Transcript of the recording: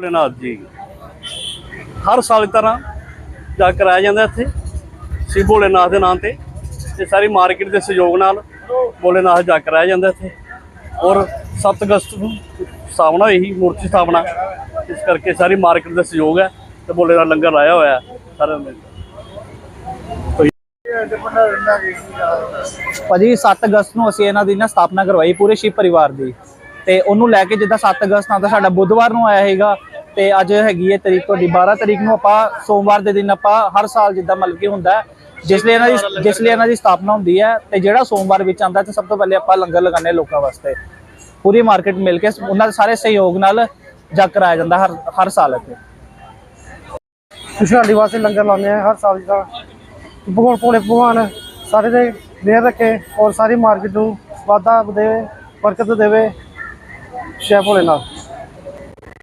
ਭੋਲੇਨਾਥ ਜੀ। ਹਰ ਸਾਲ ਦੀ ਤਰ੍ਹਾਂ ਜਾ ਕਰਾਇਆ ਜਾਂਦਾ ਇੱਥੇ ਸ਼ਿਵ ਭੋਲੇਨਾਥ ਦੇ ਨਾਂ ਤੇ। ਤੇ ਸਾਰੀ ਮਾਰਕੀਟ ਦੇ ਸਹਿਯੋਗ ਨਾਲ ਭੋਲੇਨਾਥ ਜਾ ਕਰਾਇਆ ਜਾਂਦਾ ਇੱਥੇ। ਔਰ 7 ਅਗਸਤ ਨੂੰ ਸਥਾਪਨਾ ਹੋਈ ਸੀ, ਮੂਰਤੀ ਸਥਾਪਨਾ। ਇਸ ਕਰਕੇ ਸਾਰੀ ਮਾਰਕੀਟ ਦਾ ਸਹਿਯੋਗ ਹੈ ਤੇ ਭੋਲੇਨਾਥ ਲੰਗਰ ਲਾਇਆ ਹੋਇਆ ਸਾਰਿਆਂ ਨੇ ਭਾਜੀ 7 ਅਗਸਤ ਨੂੰ ਅਸੀਂ ਇਹਨਾਂ ਦੀ ਨਾ ਸਥਾਪਨਾ ਕਰਵਾਈ ਪੂਰੇ ਸ਼ਿਵ ਪਰਿਵਾਰ ਦੀ। ਤੇ ਉਹਨੂੰ ਲੈ ਕੇ ਜਿੱਦਾਂ 7 ਅਗਸਤ ਨਾਲ ਤਾਂ ਸਾਡਾ ਬੁੱਧਵਾਰ ਨੂੰ ਆਇਆ ਹੈਗਾ ਤੇ ਅੱਜ ਹੈਗੀ ਹੈ ਤਰੀਕ ਤੁਹਾਡੀ 12 ਤਰੀਕ ਨੂੰ ਆਪਾਂ ਸੋਮਵਾਰ ਦੇ ਦਿਨ ਆਪਾਂ ਹਰ ਸਾਲ ਜਿੱਦਾਂ ਮਤਲਬ ਕਿ ਹੁੰਦਾ ਹੈ, ਜਿਸ ਲਈ ਇਹਨਾਂ ਦੀ ਜਿਸ ਲਈ ਇਹਨਾਂ ਦੀ ਸਥਾਪਨਾ ਹੁੰਦੀ ਹੈ ਤੇ ਜਿਹੜਾ ਸੋਮਵਾਰ ਵਿੱਚ ਆਉਂਦਾ ਤੇ ਸਭ ਤੋਂ ਪਹਿਲੇ ਆਪਾਂ ਲੰਗਰ ਲਗਾਉਂਦੇ ਲੋਕਾਂ ਵਾਸਤੇ। ਪੂਰੀ ਮਾਰਕੀਟ ਮਿਲ ਕੇ ਉਹਨਾਂ ਦੇ ਸਾਰੇ ਸਹਿਯੋਗ ਨਾਲ ਜਗ ਕਰਾਇਆ ਜਾਂਦਾ ਹਰ ਹਰ ਸਾਲ ਇੱਥੇ। ਖੁਸ਼ਹਾਲੀ ਵਾਸਤੇ ਲੰਗਰ ਲਾਉਂਦੇ ਆ ਹਰ ਸਾਲ ਦਾ ਭਗਵਾਨ ਭੋਲੇ ਭਗਵਾਨ ਸਾਰੇ ਦੇ ਮਿਹਰ ਰੱਖੇ ਔਰ ਸਾਰੀ ਮਾਰਕੀਟ ਨੂੰ ਵਾਧਾ ਦੇਵੇ ਬਰਕਤ ਦੇਵੇ। ਜੈ ਭੋਲੇਨਾਥ।